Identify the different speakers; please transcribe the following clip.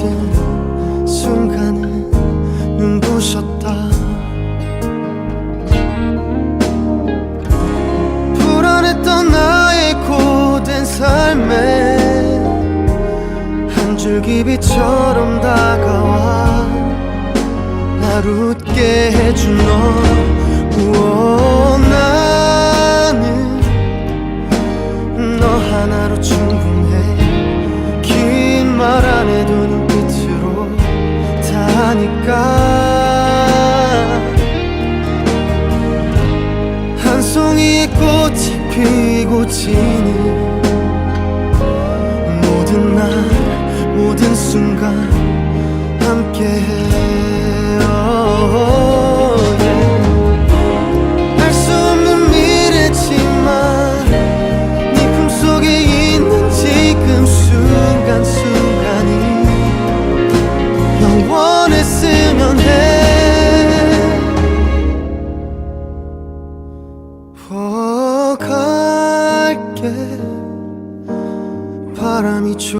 Speaker 1: 모든 순간은 눈부셨다. 불안했던 나의 고된 삶에 한 줄기 빛처럼 다가와 날 웃게 해준 너. 우와, 피고 지는 모든 날 모든 순간 함께해 바람이 좀